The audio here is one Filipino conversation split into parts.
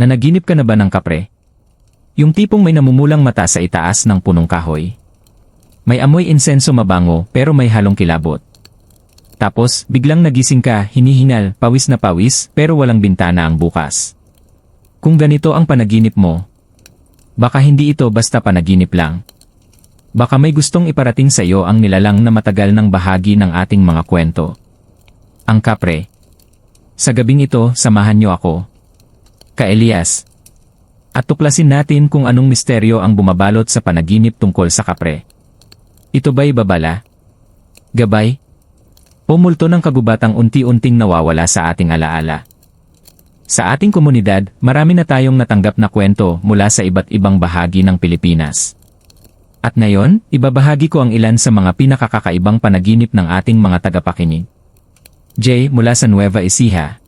Nanaginip ka na ba ng kapre? Yung tipong may namumulang mata sa itaas ng punong kahoy. May amoy insenso mabango pero may halong kilabot. Tapos, biglang nagising ka, hinihingal, pawis na pawis, pero walang bintana ang bukas. Kung ganito ang panaginip mo, baka hindi ito basta panaginip lang. Baka may gustong iparating sa iyo ang nilalang na matagal ng bahagi ng ating mga kwento. Ang kapre. Sa gabing ito, samahan niyo ako. Ka Elias. At tuklasin natin kung anong misteryo ang bumabalot sa panaginip tungkol sa kapre. Ito ba'y babala? Gabay? O multo ng kagubatang unti-unting nawawala sa ating alaala? Sa ating komunidad, marami na tayong natanggap na kwento mula sa iba't ibang bahagi ng Pilipinas. At ngayon, ibabahagi ko ang ilan sa mga pinakakakaibang panaginip ng ating mga tagapakinig. Jay mula sa Nueva Ecija.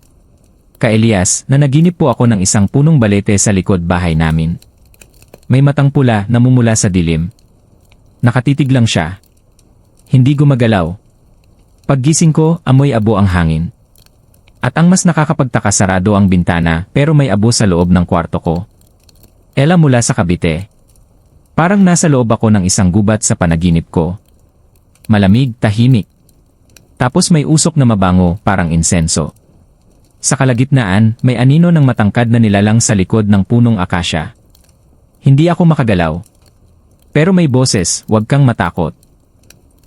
Ka Elias, nanaginip po ako ng isang punong balete sa likod bahay namin. May matang pula na mumula sa dilim. Nakatitig lang siya. Hindi gumagalaw. Paggising ko, amoy abo ang hangin. At ang mas nakakapagtaka sarado ang bintana pero may abo sa loob ng kwarto ko. Ela mula sa kabite. Parang nasa loob ako ng isang gubat sa panaginip ko. Malamig, tahimik. Tapos may usok na mabango, parang insenso. Sa kalagitnaan, may anino ng matangkad na nilalang sa likod ng punong akasya. Hindi ako makagalaw. Pero may boses, huwag kang matakot.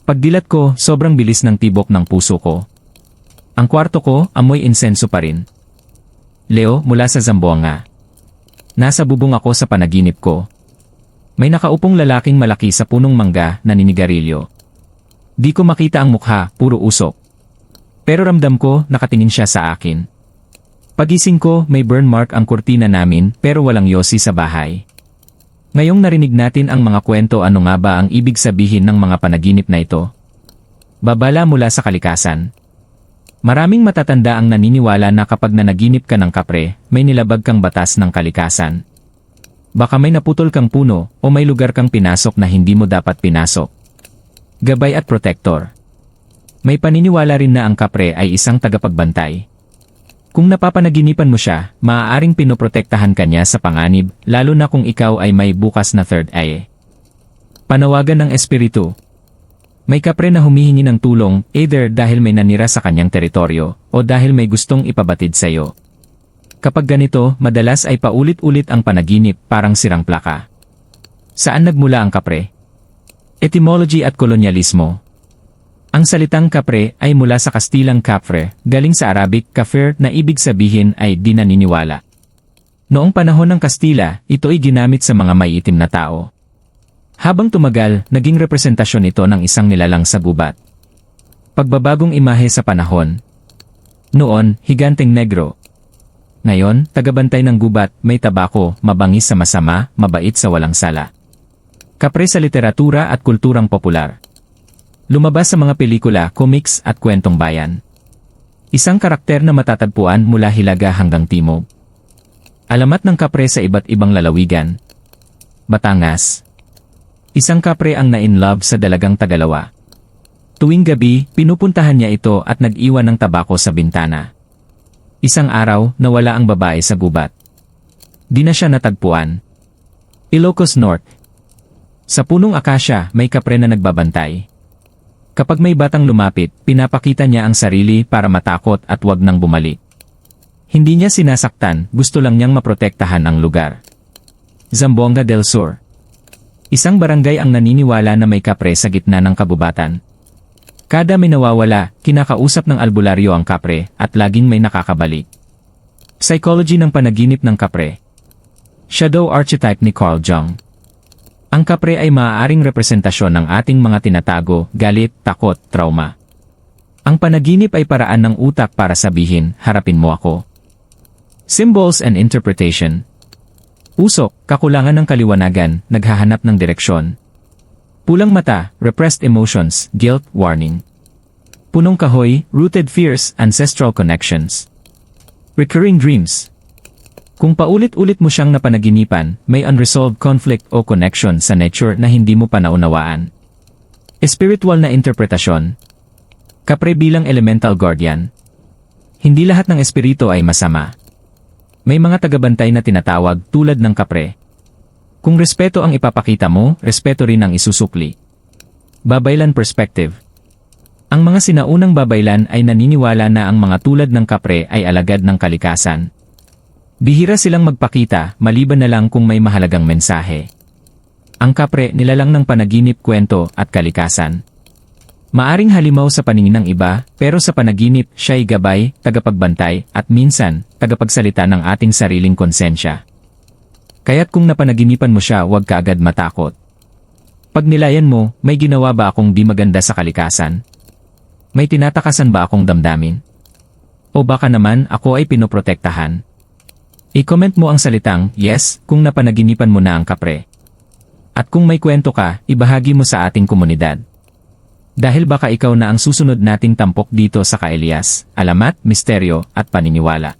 Pagdilat ko, sobrang bilis ng tibok ng puso ko. Ang kwarto ko, amoy insenso pa rin. Leo, mula sa Zamboanga. Nasa bubong ako sa panaginip ko. May nakaupong lalaking malaki sa punong mangga na ninigarilyo. Di ko makita ang mukha, puro usok. Pero ramdam ko, nakatingin siya sa akin. Pagising ko, may burn mark ang kurtina namin pero walang yosi sa bahay. Ngayong narinig natin ang mga kwento ano nga ba ang ibig sabihin ng mga panaginip na ito? Babala mula sa kalikasan. Maraming matatanda ang naniniwala na kapag nanaginip ka ng kapre, may nilabag kang batas ng kalikasan. Baka may naputol kang puno o may lugar kang pinasok na hindi mo dapat pinasok. Gabay at protektor. May paniniwala rin na ang kapre ay isang tagapagbantay. Kung napapanaginipan mo siya, maaaring pinoprotektahan ka niya sa panganib, lalo na kung ikaw ay may bukas na third eye. Panawagan ng espiritu. May kapre na humihingi ng tulong, either dahil may nanira sa kanyang teritoryo, o dahil may gustong ipabatid sa iyo. Kapag ganito, madalas ay paulit-ulit ang panaginip, parang sirang plaka. Saan nagmula ang kapre? Etymology at kolonyalismo. Ang salitang kapre ay mula sa Kastilang kapre, galing sa Arabic kafir na ibig sabihin ay di naniniwala. Noong panahon ng Kastila, ito ay ginamit sa mga maiitim na tao. Habang tumagal, naging representasyon ito ng isang nilalang sa gubat. Pagbabagong imahe sa panahon. Noon, higanteng negro. Ngayon, tagabantay ng gubat, may tabako, mabangis sa masama, mabait sa walang sala. Kapre sa literatura at kulturang popular. Lumabas sa mga pelikula, comics at kwentong bayan. Isang karakter na matatagpuan mula Hilaga hanggang Timog. Alamat ng kapre sa iba't ibang lalawigan. Batangas. Isang kapre ang na-in-love sa dalagang Tagalawa. Tuwing gabi, pinupuntahan niya ito at nag-iwan ng tabako sa bintana. Isang araw, nawala ang babae sa gubat. Di na siya natagpuan. Ilocos North. Sa punong akasya, may kapre na nagbabantay. Kapag may batang lumapit, pinapakita niya ang sarili para matakot at wag nang bumalik. Hindi niya sinasaktan, gusto lang niyang maprotektahan ang lugar. Zamboanga del Sur Isang barangay ang naniniwala na may kapre sa gitna ng kabubatan. Kada may nawawala, kinakausap ng albularyo ang kapre at laging may nakakabalik. Psychology ng panaginip ng kapre Shadow Archetype ni Carl Jung ang kapre ay maaaring representasyon ng ating mga tinatago, galit, takot, trauma. Ang panaginip ay paraan ng utak para sabihin, harapin mo ako. Symbols and Interpretation Usok, kakulangan ng kaliwanagan, naghahanap ng direksyon. Pulang mata, repressed emotions, guilt, warning. Punong kahoy, rooted fears, ancestral connections. Recurring dreams, kung paulit-ulit mo siyang napanaginipan, may unresolved conflict o connection sa nature na hindi mo pa naunawaan. Spiritual na interpretasyon. Kapre bilang elemental guardian. Hindi lahat ng espiritu ay masama. May mga tagabantay na tinatawag tulad ng kapre. Kung respeto ang ipapakita mo, respeto rin ang isusukli. Babaylan perspective. Ang mga sinaunang babaylan ay naniniwala na ang mga tulad ng kapre ay alagad ng kalikasan. Bihira silang magpakita, maliban na lang kung may mahalagang mensahe. Ang kapre nilalang ng panaginip, kwento at kalikasan. Maaring halimaw sa paningin ng iba, pero sa panaginip, siya'y gabay, tagapagbantay, at minsan, tagapagsalita ng ating sariling konsensya. Kaya't kung napanaginipan mo siya, huwag ka agad matakot. Pag nilayan mo, may ginawa ba akong di maganda sa kalikasan? May tinatakasan ba akong damdamin? O baka naman ako ay pinoprotektahan? I-comment mo ang salitang yes kung napanaginipan mo na ang kapre. At kung may kwento ka, ibahagi mo sa ating komunidad. Dahil baka ikaw na ang susunod nating tampok dito sa Kaelias, alamat, misteryo, at paniniwala.